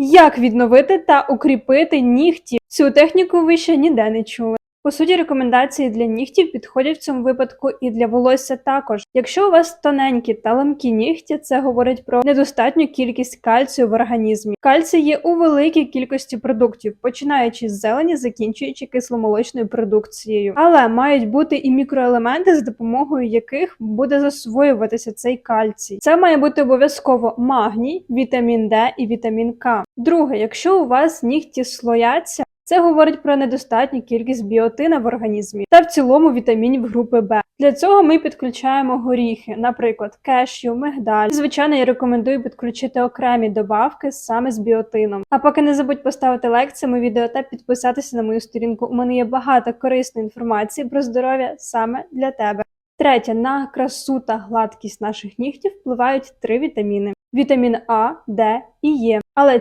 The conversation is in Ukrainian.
Як відновити та укріпити нігті? Цю техніку ви ще ніде не чули. По суті, рекомендації для нігтів підходять в цьому випадку і для волосся також. Якщо у вас тоненькі та ламкі нігті, це говорить про недостатню кількість кальцію в організмі. Кальцій є у великій кількості продуктів, починаючи з зелені, закінчуючи кисломолочною продукцією. Але мають бути і мікроелементи, за допомогою яких буде засвоюватися цей кальцій. Це має бути обов'язково магній, вітамін Д і вітамін К. Друге, якщо у вас нігті слояться. Це говорить про недостатню кількість біотина в організмі та в цілому вітамінів групи Б. Для цього ми підключаємо горіхи, наприклад, кешю, мигдаль. Звичайно, я рекомендую підключити окремі добавки саме з біотином. А поки не забудь поставити лайк цьому відео та підписатися на мою сторінку. У мене є багато корисної інформації про здоров'я саме для тебе. Третє, на красу та гладкість наших нігтів впливають три вітаміни: вітамін А, Д і Е. Але